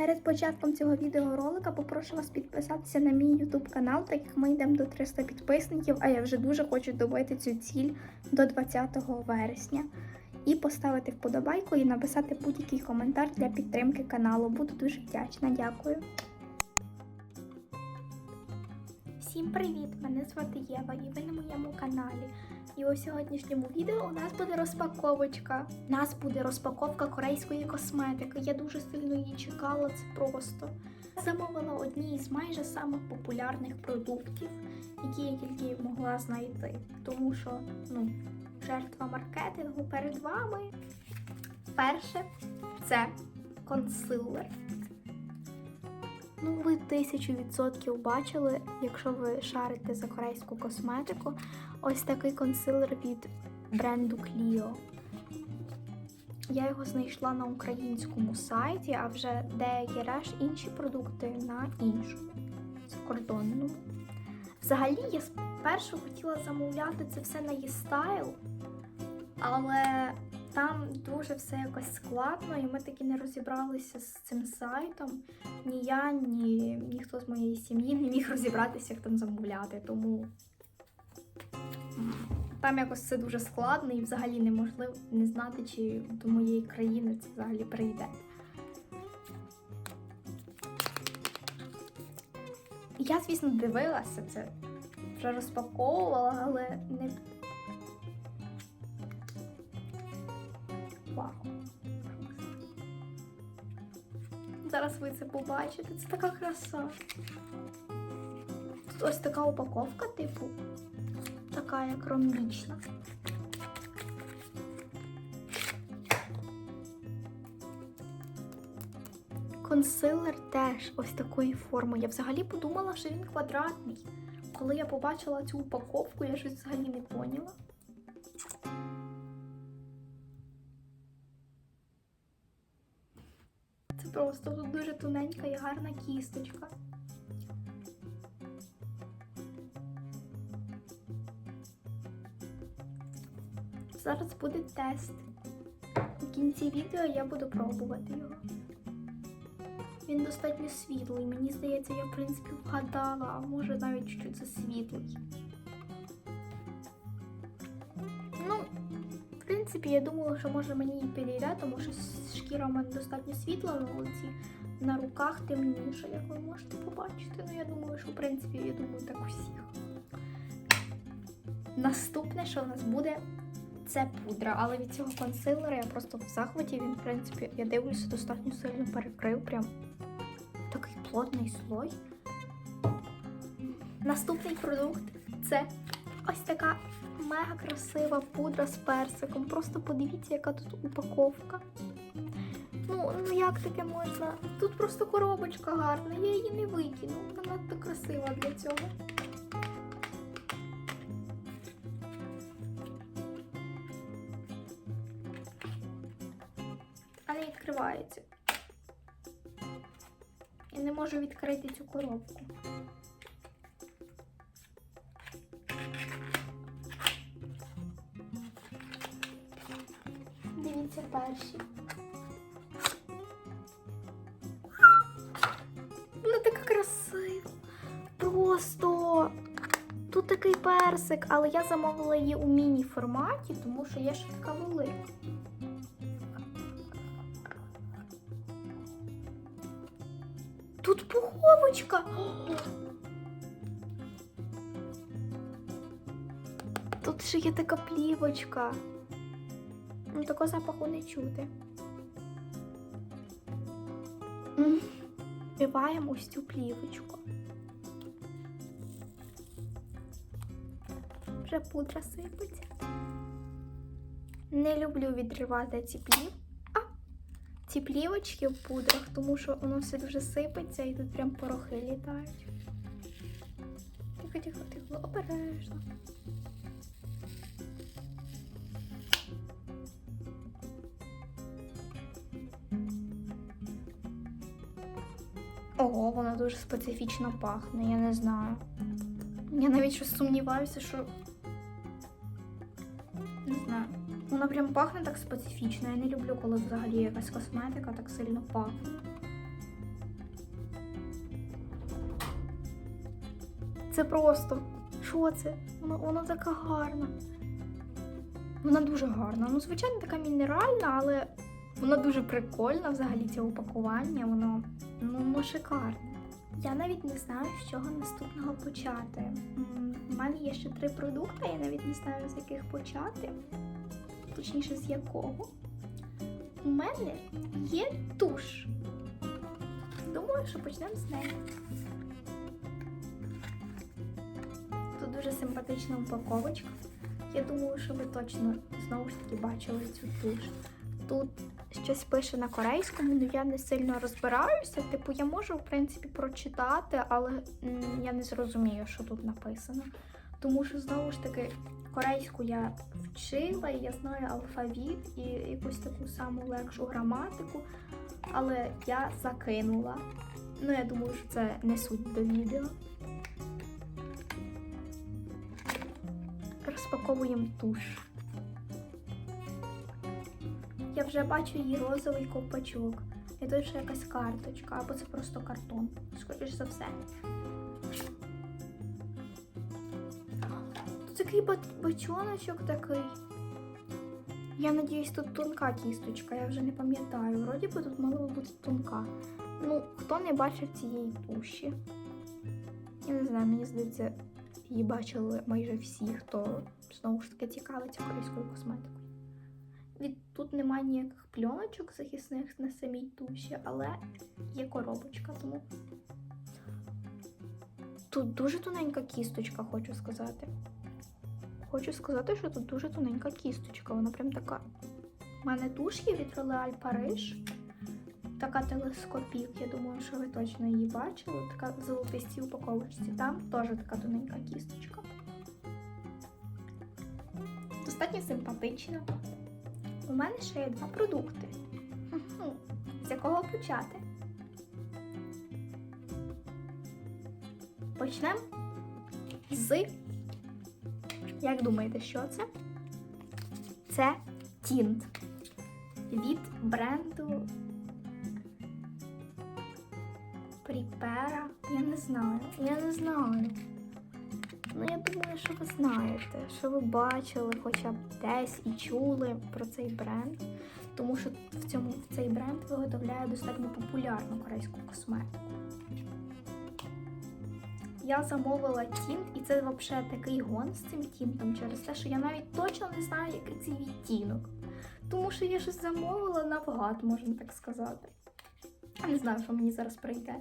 Перед початком цього відеоролика попрошу вас підписатися на мій YouTube канал, так як ми йдемо до 300 підписників, а я вже дуже хочу добити цю ціль до 20 вересня. І поставити вподобайку і написати будь-який коментар для підтримки каналу. Буду дуже вдячна. Дякую. Всім привіт! Мене звати Єва і ви на моєму каналі. І у сьогоднішньому відео у нас буде розпаковочка. У нас буде розпаковка корейської косметики. Я дуже сильно її чекала, це просто. Замовила одні із майже самих популярних продуктів, які я тільки могла знайти. Тому що, ну, жертва маркетингу перед вами. Перше це консилер. Ну, ви тисячу відсотків бачили, якщо ви шарите за корейську косметику, ось такий консилер від бренду Clio. Я його знайшла на українському сайті, а вже деякі решт інші продукти на іншому закордонному. Взагалі, я спершу хотіла замовляти це все на eStyle, але там дуже все якось складно, і ми таки не розібралися з цим сайтом. Ні я, ні ніхто з моєї сім'ї не міг розібратися, як там замовляти. Тому там якось все дуже складно і взагалі неможливо не знати, чи до моєї країни це взагалі прийде. Я, звісно, дивилася це, вже розпаковувала, але не Вау. Зараз ви це побачите. Це така краса. Тут ось така упаковка, типу, така як ромбічна. Консилер теж ось такої форми. Я взагалі подумала, що він квадратний. Коли я побачила цю упаковку, я щось взагалі не поняла. Просто тут дуже тоненька і гарна кісточка. Зараз буде тест. В кінці відео я буду пробувати його. Він достатньо світлий. Мені здається, я в принципі вгадала, а може навіть що це принципі, я думала, що може мені і підійде, тому що шкіра у мене достатньо світла на вулиці, на руках темніше, як ви можете побачити. Ну, я думаю, що в принципі, я думаю, так у всіх. Наступне, що в нас буде, це пудра. Але від цього консилера я просто в захваті. Він, в принципі, я дивлюся, достатньо сильно перекрив. Прям такий плотний слой. Наступний продукт це ось така мега красива пудра з персиком. Просто подивіться, яка тут упаковка. Ну, ну як таке можна? Тут просто коробочка гарна, я її не викину. Вона надто красива для цього. А не відкривається. Я не можу відкрити цю коробку. Перші. Вона така красива. Просто тут такий персик, але я замовила її у міні-форматі, тому що є ще така велика. Тут пуховочка. Тут ще є така плівочка. Ну, такого запаху не чути. Вбиваємо ось цю плівочку. Вже пудра сипеться. Не люблю відривати ці плів. А, ці плівочки в пудрах, тому що воно все дуже сипеться і тут прям порохи літають. Тихо, тихо, тихо, обережно. Ого, вона дуже специфічно пахне, я не знаю. Я навіть щось сумніваюся, що. Не знаю. Вона прям пахне так специфічно. Я не люблю, коли взагалі якась косметика так сильно пахне. Це просто. Що це? Вона, вона така гарна. Вона дуже гарна. Ну, звичайно, така мінеральна, але вона дуже прикольна взагалі це упакування. Воно ну шикарне. Я навіть не знаю, з чого наступного почати. У мене є ще три продукти, я навіть не знаю, з яких почати. Точніше, з якого. У мене є туш. Думаю, що почнемо з неї. Тут дуже симпатична упаковочка. Я думаю, що ви точно знову ж таки бачили цю туш. Тут щось пише на корейському, але я не сильно розбираюся. Типу, я можу, в принципі, прочитати, але я не зрозумію, що тут написано. Тому що знову ж таки корейську я вчила, і я знаю алфавіт і якусь таку саму легшу граматику, але я закинула. Ну, я думаю, що це не суть до відео. Розпаковуємо туш. Я вже бачу її розовий ковпачок. І тут ще якась карточка, або це просто картон. Скоріш за все. Тут такий бачоночок такий. Я надіюсь, тут тонка кісточка, я вже не пам'ятаю. Вроді би тут мала бути тонка. Ну, хто не бачив цієї туші? Я не знаю, мені здається, її бачили майже всі, хто знову ж таки цікавиться корейською косметикою. Тут немає ніяких пленочок захисних на самій туші, але є коробочка, тому тут дуже тоненька кісточка, хочу сказати. Хочу сказати, що тут дуже тоненька кісточка. Вона прям така. У мене туш є від L'Oréal Париж. Така телескопік, я думаю, що ви точно її бачили. Така в золотистій упаковочці. Там теж така тоненька кісточка. Достатньо симпатично. У мене ще є два продукти. З якого почати? Почнемо з. Як думаєте, що це? Це тінт від бренду Пріпера. Я не знаю. Я не знаю. Ну, я думаю, що ви знаєте, що ви бачили хоча б десь і чули про цей бренд. Тому що в цьому в цей бренд виготовляє достатньо популярну корейську косметику. Я замовила тінт, і це взагалі такий гон з цим тінтом через те, що я навіть точно не знаю, який це відтінок. Тому що я щось замовила навгад, можна так сказати. Не знаю, що мені зараз прийде.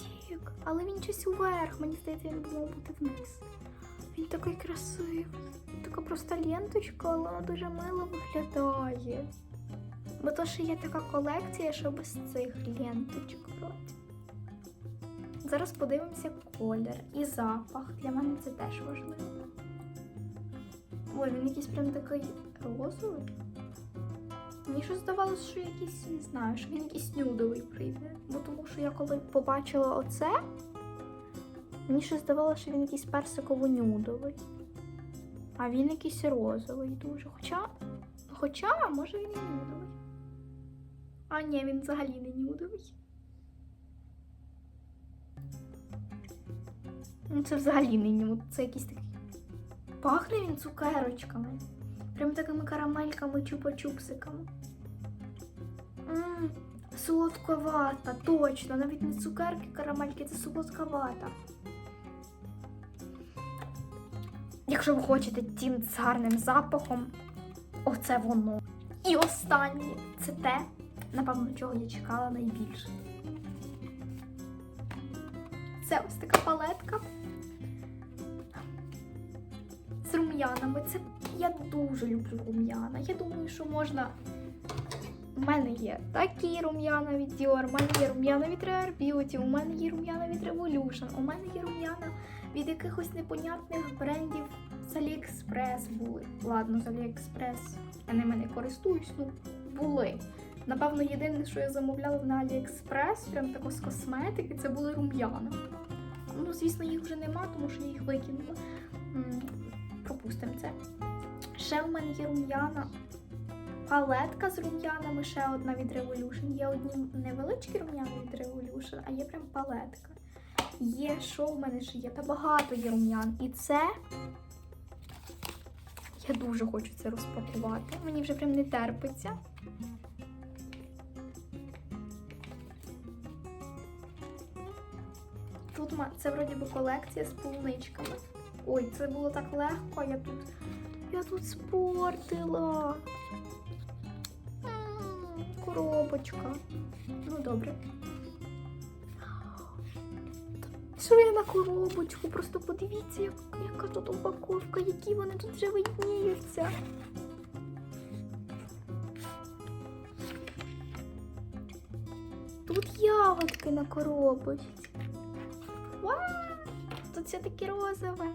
Бантик, але він щось уверх. Мені здається, він мав бути вниз. Він такий красивий. Така просто ленточка, але вона дуже мило виглядає. Бо то ще є така колекція, що без цих ленточок. Зараз подивимося колір і запах. Для мене це теж важливо. Ой, він якийсь прям такий розовий. Мені щось здавалося, що якийсь, не знаю, що він якийсь нюдовий прийде. Що я коли побачила оце, мені щось здавалося, що він якийсь персиково-нюдовий. А він якийсь розовий дуже. Хоча, хоча, може він і нюдовий. А ні, він взагалі не нюдовий. Ну, це взагалі не нюд, це якийсь такий. Пахне він цукерочками. Прям такими карамельками, чупа-чупсиками. Солодковата, точно. Навіть не цукерки, карамельки, це солодковата. Якщо ви хочете з гарним запахом, оце воно. І останнє це те, напевно, чого я чекала найбільше. Це ось така палетка з рум'янами. Це я дуже люблю рум'яна. Я думаю, що можна. У мене є такі рум'яна від Dior, у мене є рум'яна від Rare Beauty, у мене є рум'яна від Revolution, у мене є рум'яна від якихось непонятних брендів з AliExpress були. Ладно, з AliExpress я ними не користуюсь, ну були. Напевно, єдине, що я замовляла на AliExpress, прям тако з косметики, це були рум'яна. Ну, звісно, їх вже нема, тому що я їх викинула. Пропустимо це. Ще в мене є рум'яна. Палетка з рум'янами, ще одна від Revolution. Є одні невеличкі рум'яни від Revolution, а є прям палетка. Є, що в мене ще є? Та багато є рум'ян. І це. Я дуже хочу це розпакувати. Мені вже прям не терпиться. Тут це вроді би колекція з полуничками. Ой, це було так легко, я тут. Я тут спортила. Коробочка. Ну, добре. Що я на коробочку? Просто подивіться, як, яка тут упаковка, які вони тут вже видніються. Тут ягодки на коробочці. Вау! Тут все таке розове.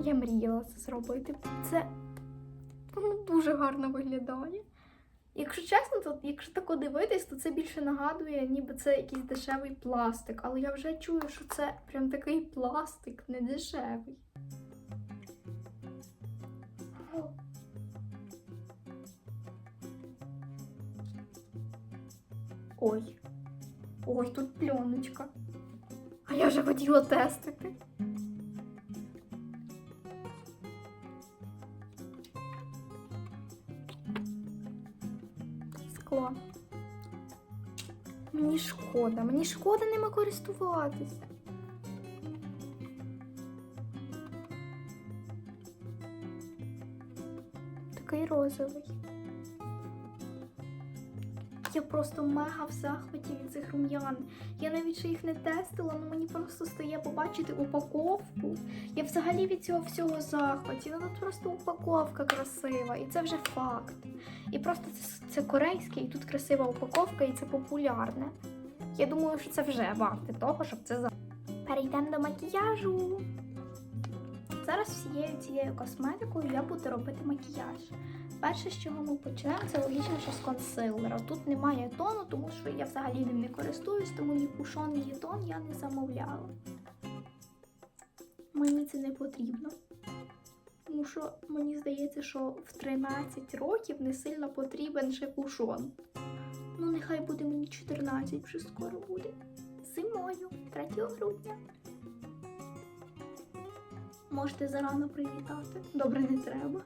Я мріяла це зробити. Це дуже гарно виглядає. Якщо чесно, то якщо тако дивитись, то це більше нагадує, ніби це якийсь дешевий пластик. Але я вже чую, що це прям такий пластик, не дешевий. Ой. Ой, тут пленочка. А я вже хотіла тестити. Скло. Мені шкода, мені шкода ними користуватися. Такий розовий. Я просто мега в захваті від цих рум'ян. Я навіть ще їх не тестила, але мені просто стає побачити упаковку. Я взагалі від цього всього захваті. Ну тут просто упаковка красива, і це вже факт. І просто це, це корейське, і тут красива упаковка, і це популярне. Я думаю, що це вже варте того, щоб це за. Перейдемо до макіяжу. Зараз всією цією косметикою я буду робити макіяж. Перше, з чого ми почнемо, це логічно, що з консилера. Тут немає тону, тому що я взагалі ним не користуюсь, тому ні пушон, ні тон я не замовляла. Мені це не потрібно. Тому що мені здається, що в 13 років не сильно потрібен ще пушон. Ну, нехай буде мені 14, вже скоро буде. Зимою, 3 грудня. Можете зарано привітати. Добре, не треба.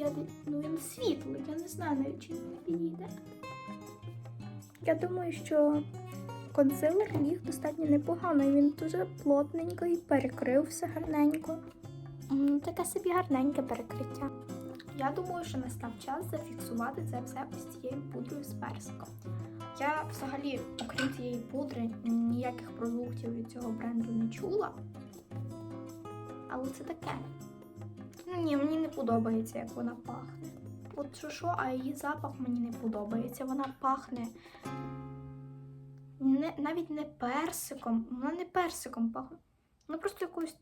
Я ну він світлий, я не знаю навіть чи він підійде. Я думаю, що консилер ліг достатньо непогано. Він дуже плотненько і перекрив все гарненько. Таке собі гарненьке перекриття. Я думаю, що настав час зафіксувати це все ось цією пудрою з персиком. Я взагалі, окрім цієї пудри, ніяких продуктів від цього бренду не чула. Але це таке. Ні, мені не подобається, як вона пахне. От що що, а її запах мені не подобається. Вона пахне не, навіть не персиком. Вона не персиком пахне. Ну просто якоюсь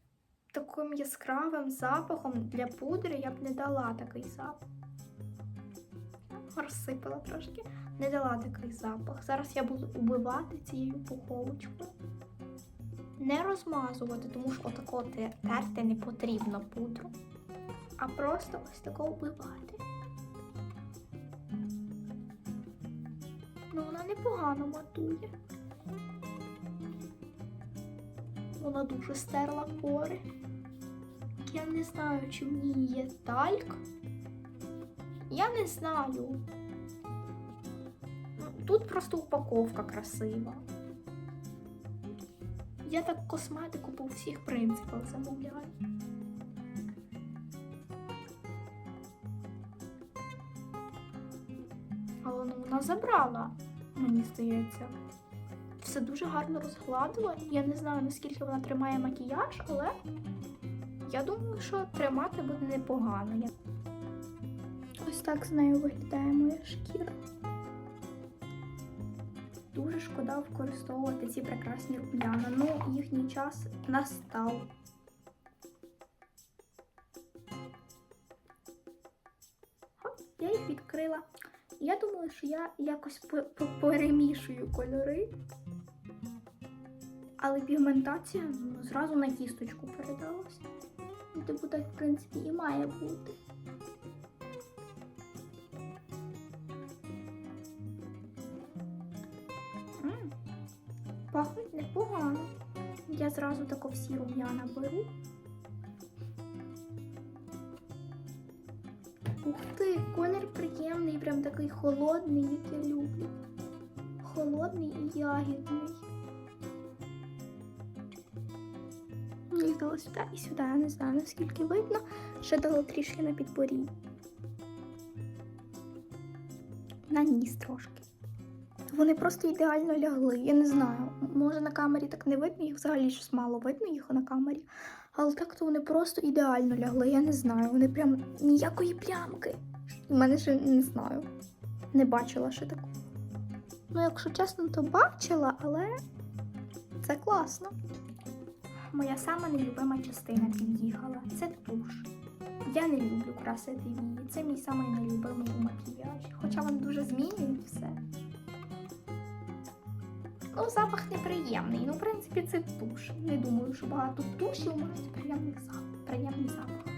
таким яскравим запахом для пудри я б не дала такий запах. Розсипала трошки. Не дала такий запах. Зараз я буду убивати цією пуховочкою. Не розмазувати, тому що отако терти не потрібно пудру а просто ось тако вбивати. Ну, вона непогано матує. Вона дуже стерла пори. Я не знаю, чи в ній є тальк. Я не знаю. Ну, Тут просто упаковка красива. Я так косметику по всіх принципах замовляю. Забрала, мені здається. Все дуже гарно розгладила. Я не знаю, наскільки вона тримає макіяж, але я думаю, що тримати буде непогано. Ось так з нею виглядає моя шкіра. Дуже шкода використовувати ці прекрасні рум'яна. Ну, їхній час настав. Я їх відкрила. Я думаю, що я якось перемішую кольори. Але пігментація ну, зразу на кісточку передалася. Ну, типу, так, в принципі, і має бути. Пахнуть непогано. Я зразу тако всі рум'яна беру. Ух ти, колір приємний, прям такий холодний, як я люблю. Холодний і ягідний. Дала сюди і сюди, я не знаю наскільки видно. Ще дала трішки на підборі. На ніс трошки. Вони просто ідеально лягли. Я не знаю. Може на камері так не видно, їх взагалі щось мало видно їх на камері. Але так то вони просто ідеально лягли. Я не знаю. Вони прям ніякої плямки. У мене ще не знаю. Не бачила ще таку. Ну, якщо чесно, то бачила, але це класно. Моя сама нелюбима частина під'їхала. Це туш. Я не люблю красити вії. Це мій самий нелюбимий у макіяжі. Хоча він дуже змінює все. Ну, запах неприємний. Ну, в принципі, це туш. Не думаю, що багато тушів мають приємний запах. Приємний запах.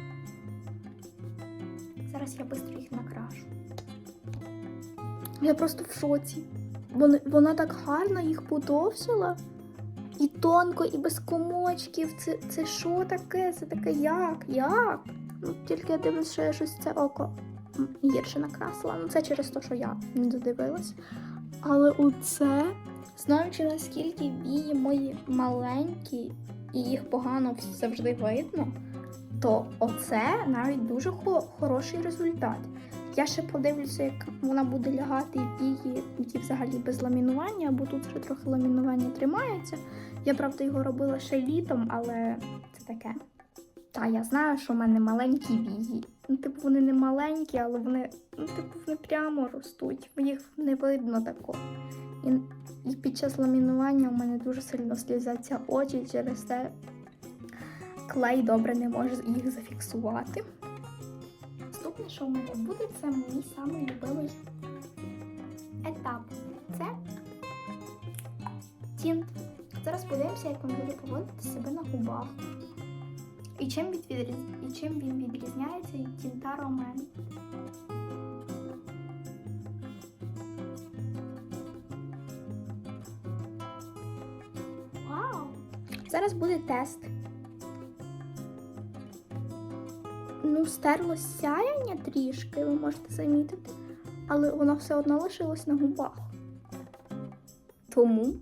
Зараз я швидко їх накрашу. Я просто в шоці. Вона, вона так гарно їх подовжила. І тонко, і без комочків. Це, це що таке? Це таке як? Як? Ну, тільки я дивлюсь, що я щось це око гірше накрасила. Ну, це через те, що я не додивилась. Але оце, знаючи наскільки вії мої маленькі і їх погано завжди видно, то оце навіть дуже хороший результат. Я ще подивлюся, як вона буде лягати вії, які взагалі без ламінування, бо тут ще трохи ламінування тримається. Я правда його робила ще літом, але це таке. Та я знаю, що в мене маленькі вії. Ну, типу, вони не маленькі, але вони, ну, типу, вони прямо ростуть. Їх не видно тако. І, і під час ламінування у мене дуже сильно слізаться очі через те клей добре не може їх зафіксувати. Наступне, що в мене буде, це мій самий любимий етап. Це тінт. Зараз подивимося, як він буде поводити себе на губах. І чим, він відрізняється від тінта Ромен. Зараз буде тест. Ну, стерлось сяяння трішки, ви можете замітити, але воно все одно лишилось на губах. Тому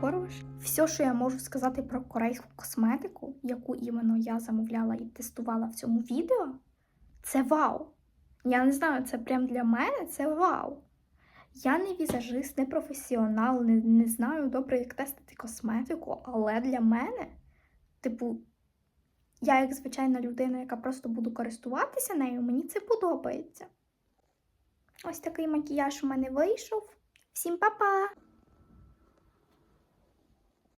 хорош. Все, що я можу сказати про корейську косметику, яку іменно я замовляла і тестувала в цьому відео, це вау. Я не знаю, це прям для мене це вау. Я не візажист, не професіонал, не, не знаю добре, як тестити косметику, але для мене, типу, я як звичайна людина, яка просто буду користуватися нею, мені це подобається. Ось такий макіяж у мене вийшов. Всім па-па!